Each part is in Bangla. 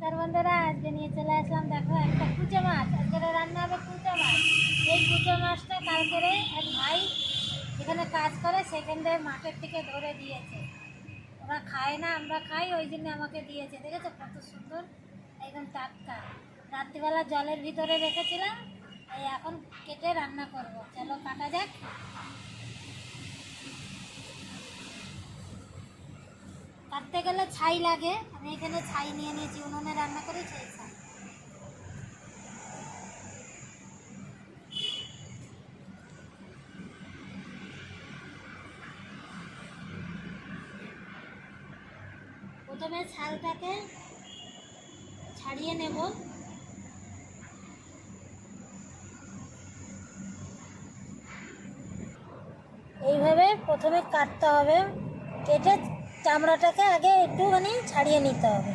নমস্কার বন্ধুরা, আজকে নিয়ে চলে আসলাম দেখো একটা কুচো মাছ। আজকে রান্না হবে কুচো মাছ। এই কুচো মাছটা কালকেরে এক ভাই এখানে কাজ করে সেখানে মাঠের থেকে ধরে দিয়েছে। ওরা খায় না, আমরা খাই, ওই জন্য আমাকে দিয়েছে। দেখেছ কত সুন্দর? একদম টাটকা। রাত্রিবেলা জলের ভিতরে রেখেছিলাম এই এখন কেটে রান্না করব। চলো কাটা যাক। কাটতে গেলে ছাই লাগে। আমি এখানে ছাই নিয়ে নিয়েছি, উনুনে রান্না করে ছাই ছাই প্রথমে ছালটাকে ছাড়িয়ে নেব। এইভাবে প্রথমে কাটতে হবে, কেটে চামড়াটাকে আগে একটুখানি ছাড়িয়ে নিতে হবে।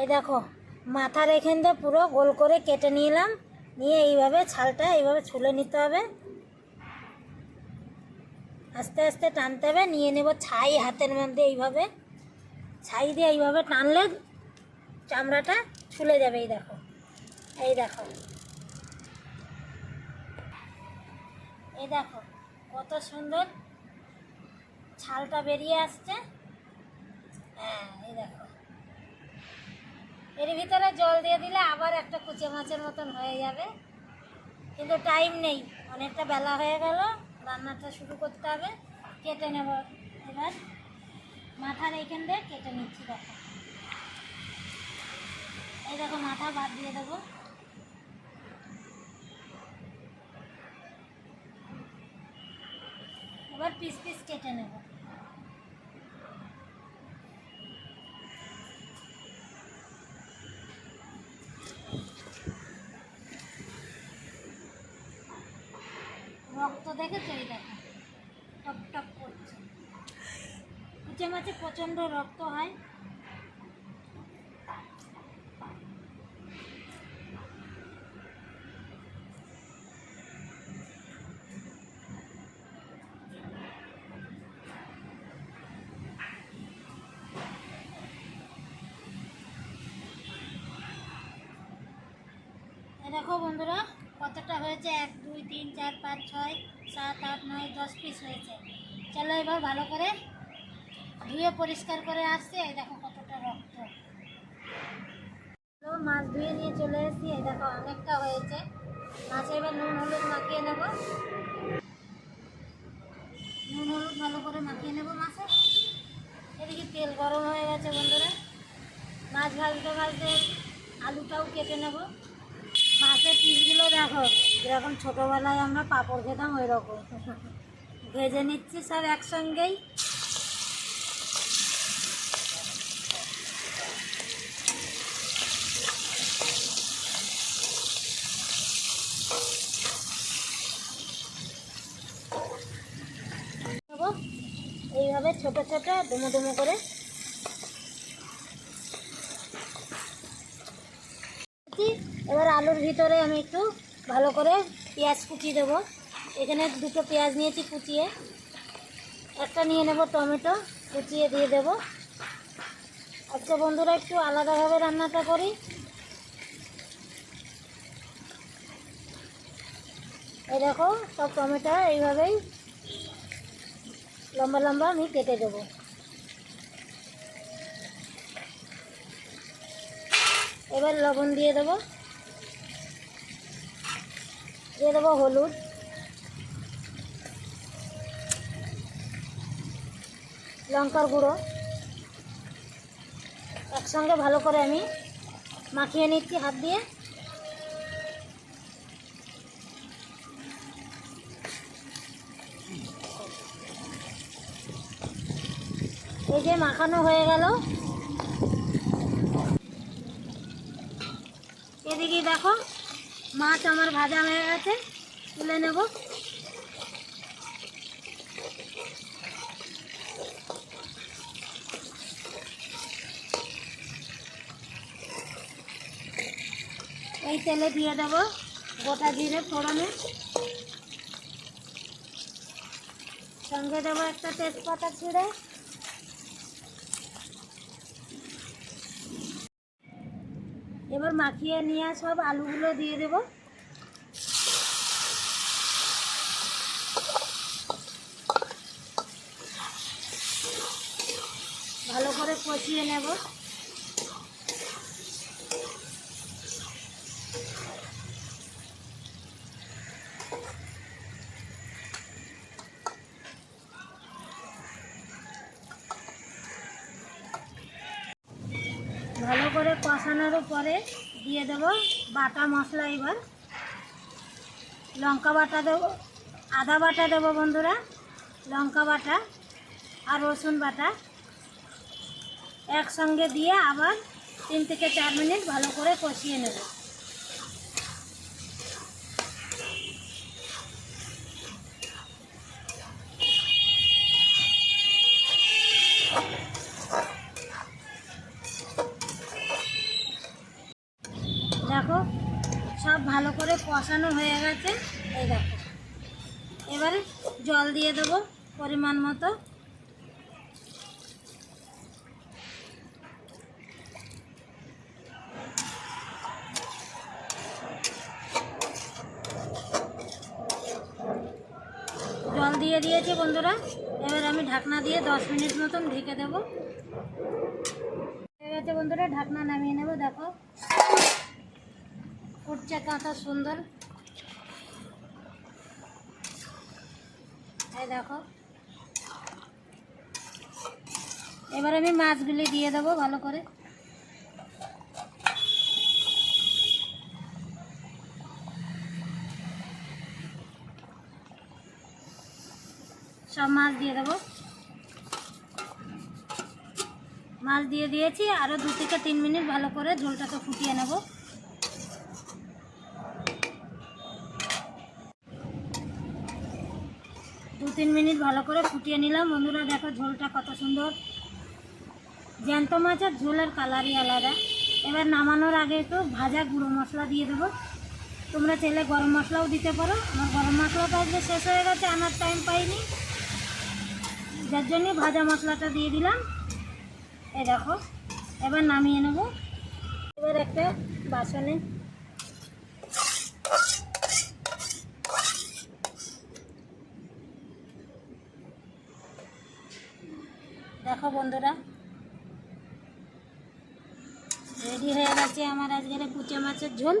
এই দেখো, মাথার এখান দিয়ে পুরো গোল করে কেটে নিলাম। নিয়ে এইভাবে ছালটা এইভাবে ছুলে নিতে হবে। আস্তে আস্তে টানতে হবে, নিয়ে নেব ছাই হাতের মধ্যে এইভাবে। ছাই দিয়ে এইভাবে টানলে চামড়াটা ছুলে যাবে, এই দেখো। এই দেখো। এই দেখো, কত সুন্দর ছালটা বেরিয়ে আসছে। হ্যাঁ এই দেখো। এর ভিতরে জল দিয়ে দিলে আবার একটা কুচে মাছের মতন হয়ে যাবে। কিন্তু টাইম নেই, অনেকটা বেলা হয়ে গেল, রান্নাটা শুরু করতে হবে, কেটে নেব এবার। মাথার এইখান দিয়ে কেটে নিচ্ছি, দেখো। এই দেখো, মাথা বাদ দিয়ে দেবো এবার পিস পিস কেটে নেব। রক্ত দেখেছ এই দেখো? টপ টপ করছে। কুচে মাছে প্রচণ্ড রক্ত হয়। দেখো বন্ধুরা, কতটা হয়েছে? এক, দুই, তিন, চার, পাঁচ, ছয়, সাত, আট, নয়, দশ পিস হয়েছে। চলো এবার ভালো করে ধুয়ে পরিষ্কার করে আসছে। এই দেখো কতটা রক্ত। মাছ ধুয়ে নিয়ে চলে এসেছি। এই দেখো অনেকটা হয়েছে। মাছে এবার নুন, হলুদ মাখিয়ে নেব। নুন, হলুদ ভালো করে মাখিয়ে নেব মাছে। এদিকে তেল গরম হয়ে গেছে বন্ধুরা। মাছ ভাজতে ভাজতে আলুটাও কেটে নেব। মাছের পিসগুলো দেখো, যেরকম ছোটোবেলায় আমরা পাঁপড় খেতাম ওই রকম ভেজে নিচ্ছি সব একসঙ্গেই। এইভাবে ছোট ছোট ডুমো ডুমো করে এবার আলুর ভিতরে আমি একটু ভালো করে পেঁয়াজ কুচি দেবো। এখানে দুটো পেঁয়াজ নিয়েছি কুচিয়ে। একটা নিয়ে নেব টমেটো, কুচিয়ে দিয়ে দেবো। আচ্ছা বন্ধুরা, একটু আলাদাভাবে রান্নাটা করি। এই দেখো, সব টমেটো এইভাবেই লম্বা লম্বা আমি কেটে দেবো। এবার লবণ দিয়ে দেবো। দিয়ে দেবো হলুদ। লঙ্কার গুঁড়ো। একসঙ্গে ভালো করে আমি মাখিয়ে নিচ্ছি হাত দিয়ে। এই যে মাখানো হয়ে গেল। এদিকে দেখো মাছ আমার ভাজা হয়ে গেছে, তুলে নেব। এই তেলে দিয়ে দেব গোটা জিরে ফোড়নে। সঙ্গে দেবো একটা তেজপাতা ছিঁড়ে। এবার মাখিয়ে নিয়ে সব আলুগুলো দিয়ে দেব। ভালো করে কষিয়ে নেব ভালো করে কষানোর পরে দিয়ে দেব বাটা মশলা এবার। লঙ্কা বাটা দেব, আদা বাটা দেবো বন্ধুরা, লঙ্কা বাটা আর রসুন বাটা। একসঙ্গে দিয়ে আবার তিন থেকে চার মিনিট ভালো করে কষিয়ে নেব দেখো সব ভালো করে কষানো হয়ে গেছে। এই দেখো। এবারে জল দিয়ে দেবো পরিমাণ মতো। জল দিয়ে দিয়েছি বন্ধুরা। এবার আমি ঢাকনা দিয়ে দশ মিনিট মতন ঢেকে দেবো। হয়ে গেছে বন্ধুরা, ঢাকনা নামিয়ে নেব, দেখো। ফুটছে কত সুন্দর। এই দেখো। এবার আমি মাছগুলি দিয়ে দেবো ভালো করে। সব মাছ দিয়ে দেবো। মাছ দিয়ে দিয়েছি আরও দু থেকে তিন মিনিট ভালো করে ঝোলটাকে ফুটিয়ে নেব। দু তিন মিনিট ভালো করে ফুটিয়ে নিলাম। বন্ধুরা, দেখো ঝোলটা কত সুন্দর। জ্যান্ত মাছের ঝোলের কালারই আলাদা। এবার নামানোর আগে একটু ভাজা গুঁড়ো মশলা দিয়ে দেবো। তোমরা চাইলে গরম মশলাও দিতে পারো। আমার গরম মশলাটা আজকে শেষ হয়ে গেছে আনার টাইম পাইনি। যার জন্যে ভাজা মশলাটা দিয়ে দিলাম। এই দেখো, এবার নামিয়ে নেব। এবার একটা বাসনে দেখো বন্ধুরা। রেডি হয়ে গেছে আমার আজকের কুচে মাছের ঝোল।